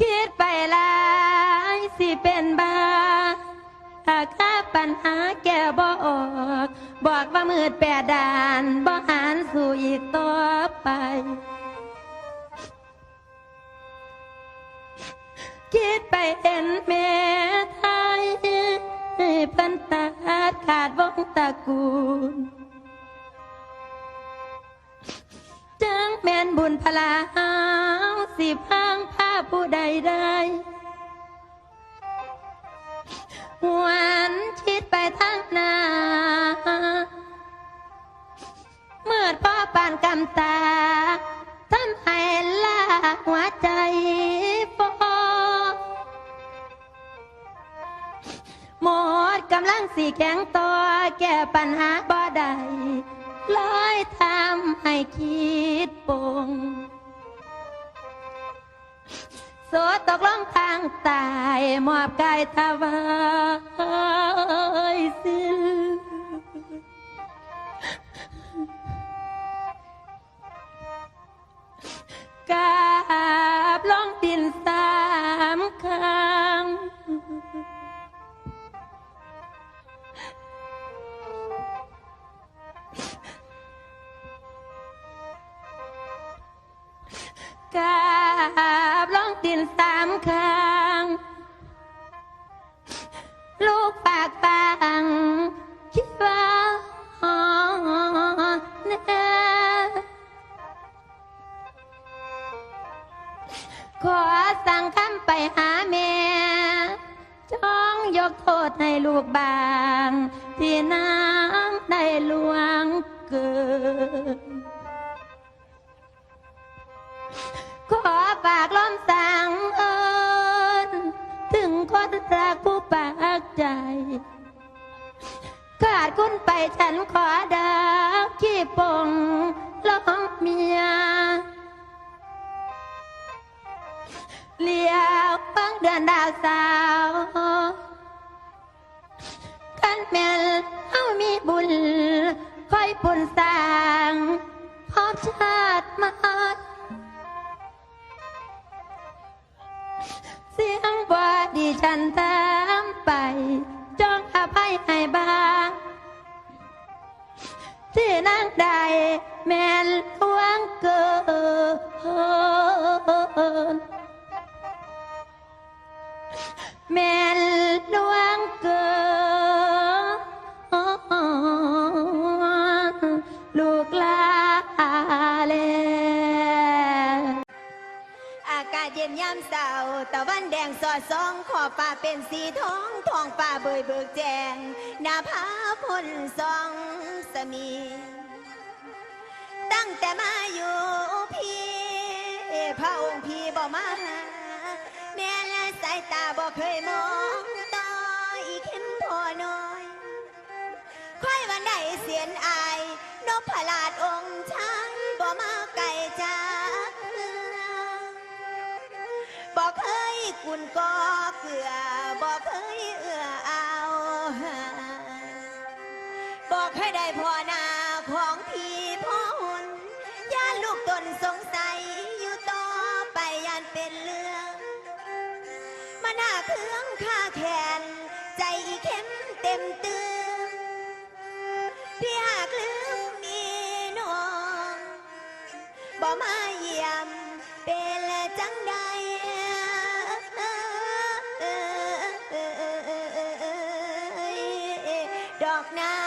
คิดไปหลายสิเป็นบาหากหาปัญหาแก้บ่ออก บอกว่ามืดแปดด่านบ่หานสู่อีกต่อไป คิดไปเห็นแม่ไทยเพิ่นตัดขาดวงตระกูลจังแม่นบุญพลาสิพัง ผู้ใดได้หวนชิดไปทางนาเมื่อพ่อปานกำตาทำให้ลาหัวใจฟอหมดกำลังสีแข็งต่อแก้ปัญหาบ่ได้เลยทำให้คิดปง โสตกลงทางตายมอบกายถวายสิ้นกาบลงดินสามครั้งกาบ ดินสามครั้งลูกปากปังคิดว่าอ๋อแน่ขอสั่งคำไปหาแม่จ้องยกโทษให้ลูกบาง ที่น้ำได้ลวงเกินขอฝากล ถึงคนรักผู้ปากใจ ขาดคุณไปฉันขอดาวขี้ปงลองเมียเลี้ยวฟังเดือนดาวสาวกันแม่นเฮามีบุญคอยปุ่นสร้างพบชาติมาเสียงว่ ดิฉันตามไปจองอภัยให้บ้าง ที่นั่งใดแม่นหวงเกิด ยามเสาตะวันแดงสอดส่องขอบฟ้าเป็นสีทองทองฟ้าเบยเบิกแจงหน้าผาพ่นสองสมี ตั้งแต่มาอยู่พี่ พระองค์พี่บ่มาหาแม่และสายตาบ่เคยมองต่ออีกเข็มพอน้อยค่อยวันใดเสียนอายนพลาดองค์ชา ยกุนกอเกลือบ่เคยเอื้อเอาบ่เคยได้พ่อนาของพี่พ่อหุ่นย่านลูกตนสงสัยอยู่ต่อไปยานเป็นเรื่องมันหาเครื่องค่าแขน ใจอีเข้มเต็มเตือนพี่หากลืมมีน้องบ่มาเยี่ยมเป็นจังใด ดอกนา